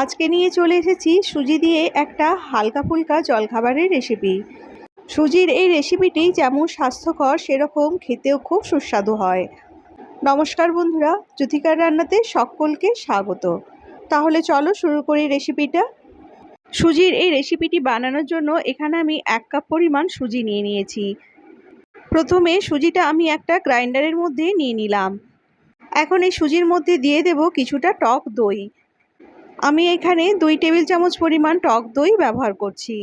আজকে নিয়ে চলে এসেছি সুজি দিয়ে একটা হালকা ফুলকা জলখাবারের রেসিপি সুজির এই রেসিপিটি যেমন স্বাস্থ্যকর, সেরকম খেতেও খুব সুস্বাদু হয়। নমস্কার বন্ধুরা, জ্যোতিকার রান্নাতে সকলকে স্বাগত। তাহলে চলো শুরু করি রেসিপিটা সুজির এই রেসিপিটি বানানোর জন্য এখানে আমি এক কাপ পরিমাণ সুজি নিয়ে নিয়েছি। প্রথমে সুজিটা আমি একটা গ্রাইন্ডারের মধ্যে নিয়ে নিলাম। এখন এই সুজির মধ্যে দিয়ে দেব কিছুটা টক দই। আমি এখানে দুই টেবিল চামচ পরিমাণ টক দই ব্যবহার করছি।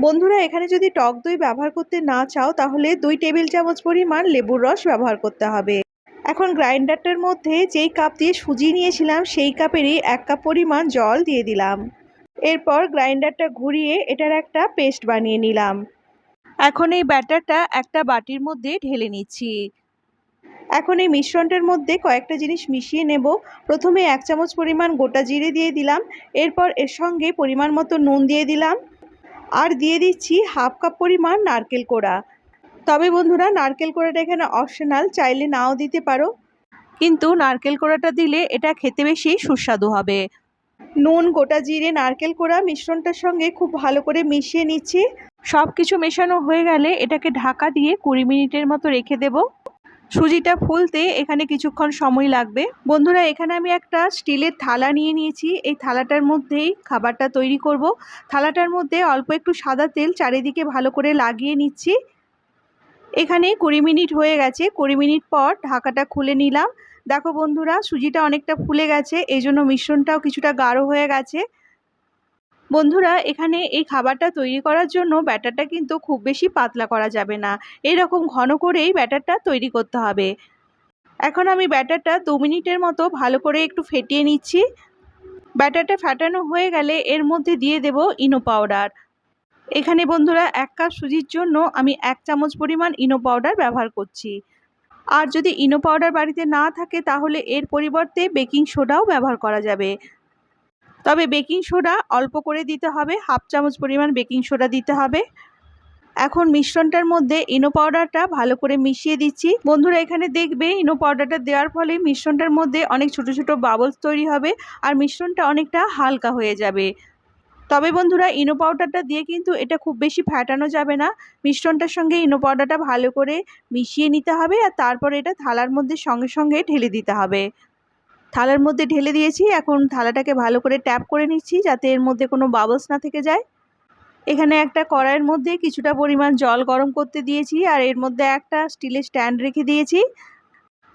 বন্ধুরা, এখানে যদি টক দই ব্যবহার করতে না চাও, তাহলে দুই টেবিল চামচ পরিমাণ লেবুর রস ব্যবহার করতে হবে। এখন গ্রাইন্ডারটার মধ্যে যেই কাপ দিয়ে সুজি নিয়েছিলাম, সেই কাপেরই এক কাপ পরিমাণ জল দিয়ে দিলাম। এরপর গ্রাইন্ডারটা ঘুরিয়ে এটার একটা পেস্ট বানিয়ে নিলাম। এখন এই ব্যাটারটা একটা বাটির মধ্যে ঢেলে নিচ্ছি। এখন এই মিশ্রণটার মধ্যে কয়েকটা জিনিস মিশিয়ে নেব। প্রথমে এক চামচ পরিমাণ গোটা জিরে দিয়ে দিলাম। এরপর এর সঙ্গে পরিমাণ মতো নুন দিয়ে দিলাম। আর দিয়ে দিচ্ছি হাফ কাপ পরিমাণ নারকেল কোড়া। তবে বন্ধুরা, নারকেল কোড়াটা এখানে অপশনাল, চাইলে নাও দিতে পারো। কিন্তু নারকেল কোড়াটা দিলে এটা খেতে বেশি সুস্বাদু হবে। নুন, গোটা জিরে, নারকেল কোড়া মিশ্রণটার সঙ্গে খুব ভালো করে মিশিয়ে নিচ্ছি। সব কিছু মেশানো হয়ে গেলে এটাকে ঢাকা দিয়ে কুড়ি মিনিটের মতো রেখে দেব। সুজিটা ফুলতে এখানে কিছুক্ষণ সময় লাগবে। বন্ধুরা, এখানে আমি একটা স্টিলের থালা নিয়ে নিয়েছি। এই থালাটার মধ্যেই খাবারটা তৈরি করব। থালাটার মধ্যে অল্প একটু সাদা তেল চারিদিকে ভালো করে লাগিয়ে নিচ্ছি। এখানে কুড়ি মিনিট হয়ে গেছে। কুড়ি মিনিট পর ঢাকাটা খুলে নিলাম। দেখো বন্ধুরা, সুজিটা অনেকটা ফুলে গেছে। এই জন্য মিশ্রণটাও কিছুটা গাঢ় হয়ে গেছে। বন্ধুরা, এখানে এই খাবারটা তৈরি করার জন্য ব্যাটারটা কিন্তু খুব বেশি পাতলা করা যাবে না। এরকম ঘন করেই ব্যাটারটা তৈরি করতে হবে। এখন আমি ব্যাটারটা দু মিনিটের মতো ভালো করে একটু ফেটিয়ে নিচ্ছি। ব্যাটারটা ফাটানো হয়ে গেলে এর মধ্যে দিয়ে দেব ইনো পাউডার। এখানে বন্ধুরা, এক কাপ সুজির জন্য আমি এক চামচ পরিমাণ ইনো পাউডার ব্যবহার করছি। আর যদি ইনো পাউডার বাড়িতে না থাকে, তাহলে এর পরিবর্তে বেকিং সোডাও ব্যবহার করা যাবে। তবে বেকিং সোডা অল্প করে দিতে হবে, হাফ চামচ পরিমাণ বেকিং সোডা দিতে হবে। এখন মিশ্রণটার মধ্যে ইনো পাউডারটা ভালো করে মিশিয়ে দিচ্ছি। বন্ধুরা, এখানে দেখবে ইনো পাউডারটা দেওয়ার ফলে মিশ্রণটার মধ্যে অনেক ছোট ছোট বাবলস তৈরি হবে আর মিশ্রণটা অনেকটা হালকা হয়ে যাবে। তবে বন্ধুরা, ইনো পাউডারটা দিয়ে কিন্তু এটা খুব বেশি ফ্যাটানো যাবে না। মিশ্রণটার সঙ্গে ইনো পাউডারটা ভালো করে মিশিয়ে নিতে হবে আর তারপর এটা থালার মধ্যে সঙ্গে সঙ্গে ঢেলে দিতে হবে। থালার মধ্যে ঢেলে দিয়েছি। এখন থালাটাকে ভালো করে ট্যাপ করে নিচ্ছি যাতে এর মধ্যে কোনো বাবলস না থেকে যায়। এখানে একটা কড়াইয়ের মধ্যে কিছুটা পরিমাণ জল গরম করতে দিয়েছি আর এর মধ্যে একটা স্টিলের স্ট্যান্ড রেখে দিয়েছি।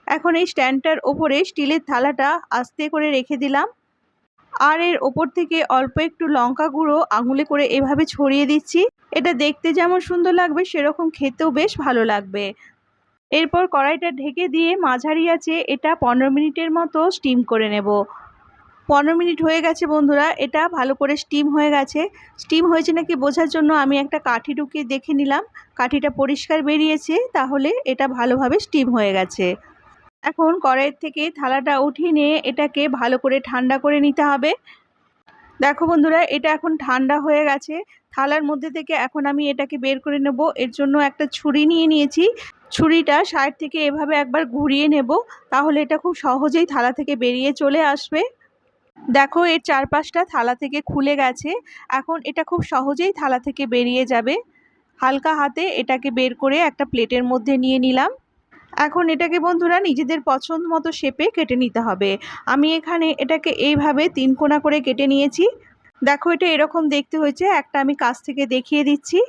এখন এই স্ট্যান্ডটার ওপরে স্টিলের থালাটা আস্তে করে রেখে দিলাম। আর এর ওপর থেকে অল্প একটু লঙ্কা গুঁড়ো আঙুলে করে এভাবে ছড়িয়ে দিচ্ছি। এটা দেখতে যেমন সুন্দর লাগবে, সেরকম খেতেও বেশ ভালো লাগবে। এরপর কড়াইটা ঢেকে দিয়ে মাঝারি আছে এটা পনেরো মিনিটের মতো স্টিম করে নেব। পনেরো মিনিট হয়ে গেছে বন্ধুরা, এটা ভালো করে স্টিম হয়ে গেছে। স্টিম হয়েছে নাকি বোঝার জন্য আমি একটা কাঠি ঢুকিয়ে দেখে নিলাম। কাঠিটা পরিষ্কার বেরিয়েছে, তাহলে এটা ভালোভাবে স্টিম হয়ে গেছে। এখন কড়াইয়ের থেকে থালাটা উঠিয়ে নিয়ে এটাকে ভালো করে ঠান্ডা করে নিতে হবে। দেখো বন্ধুরা, এটা এখন ঠান্ডা হয়ে গেছে। থালার মধ্যে থেকে এখন আমি এটাকে বের করে নেব। এর জন্য একটা ছুরি নিয়ে নিয়েছি। ছুরিটা সাইড থেকে এভাবে একবার ঘুরিয়ে নেব। তাহলে এটা খুব সহজেই থালা থেকে বেরিয়ে চলে আসবে। দেখো, এর চারপাশটা থালা থেকে খুলে গেছে। এখন এটা খুব সহজেই থালা থেকে বেরিয়ে যাবে। হালকা হাতে এটাকে বের করে একটা প্লেটের মধ্যে নিয়ে নিলাম। এখন এটাকে বন্ধুরা নিজেদের পছন্দ মতো শেপে কেটে নিতে হবে। আমি এখানে এটাকে এইভাবে তিন কোনা করে কেটে নিয়েছি। দেখো এটা এরকম দেখতে হয়েছে। একটা আমি কাছ থেকে দেখিয়ে দিচ্ছি।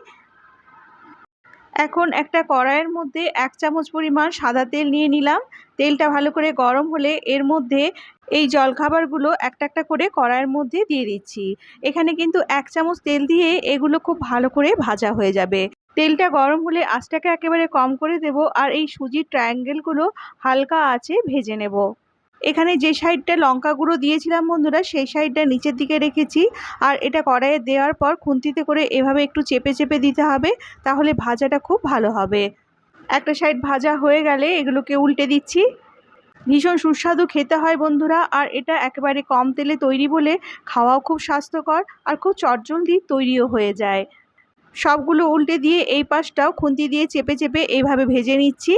এখন একটা কড়াইয়ের মধ্যে এক চামচ পরিমাণ সাদা তেল নিয়ে নিলাম। তেলটা ভালো করে গরম হলে এর মধ্যে এই জলখাবারগুলো একটা একটা করে কড়াইয়ের মধ্যে দিয়ে দিচ্ছি। এখানে কিন্তু এক চামচ তেল দিয়ে এগুলো খুব ভালো করে ভাজা হয়ে যাবে। তেলটা গরম হলে আঁচটাকে একেবারে কম করে দেব আর এই সুজির ট্রায়াঙ্গেলগুলো হালকা আছে ভেজে নেব। এখানে যে সাইডটা লঙ্কা গুঁড়ো দিয়েছিলাম বন্ধুরা, সেই সাইডটা নিচের দিকে রেখেছি। আর এটা কড়াইয়ে দেওয়ার পর খুন্তিতে করে এভাবে একটু চেপে চেপে দিতে হবে, তাহলে ভাজাটা খুব ভালো হবে। একটা সাইড ভাজা হয়ে গেলে এগুলোকে উল্টে দিচ্ছি। ভীষণ সুস্বাদু খেতে হয় বন্ধুরা, আর এটা একেবারে কম তেলে তৈরি বলে খাওয়াও খুব স্বাস্থ্যকর আর খুব চটজলদি তৈরিও হয়ে যায়। সবগুলো উল্টে দিয়ে এই পাশটাও খুন্তি দিয়ে চেপে চেপে এইভাবে ভেজে নিচ্ছি।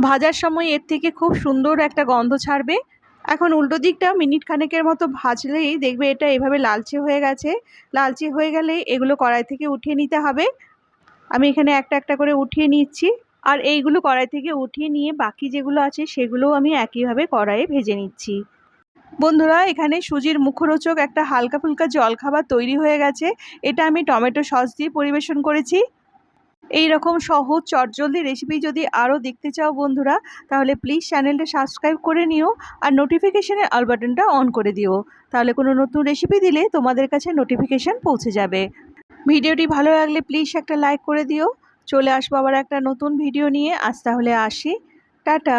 ভাজার সময় এর থেকে খুব সুন্দর একটা গন্ধ ছাড়বে। এখন উল্টো দিকটা মিনিট খানেকের মতো ভাজলেই দেখবে এটা এভাবে লালচে হয়ে গেছে। লালচে হয়ে গেলে এগুলো কড়াই থেকে উঠিয়ে নিতে হবে। আমি এখানে একটা একটা করে উঠিয়ে নিচ্ছি। আর এইগুলো কড়াই থেকে উঠিয়ে নিয়ে বাকি যেগুলো আছে সেগুলোও আমি একইভাবে কড়াইয়ে ভেজে নিচ্ছি। বন্ধুরা, এখানে সুজির মুখরোচক একটা হালকা ফুলকা জলখাবার তৈরি হয়ে গেছে। এটা আমি টমেটো সস দিয়ে পরিবেশন করেছি। এই রকম সহজ চটজলদি রেসিপি যদি আরও দেখতে চাও বন্ধুরা, তাহলে প্লিজ চ্যানেলটা সাবস্ক্রাইব করে নিও আর নোটিফিকেশানের আল বাটনটা অন করে দিও। তাহলে কোনো নতুন রেসিপি দিলে তোমাদের কাছে নোটিফিকেশান পৌঁছে যাবে। ভিডিওটি ভালো লাগলে প্লিজ একটা লাইক করে দিও। চলে আসব আবার একটা নতুন ভিডিও নিয়ে। আজ তাহলে আসি। টাটা!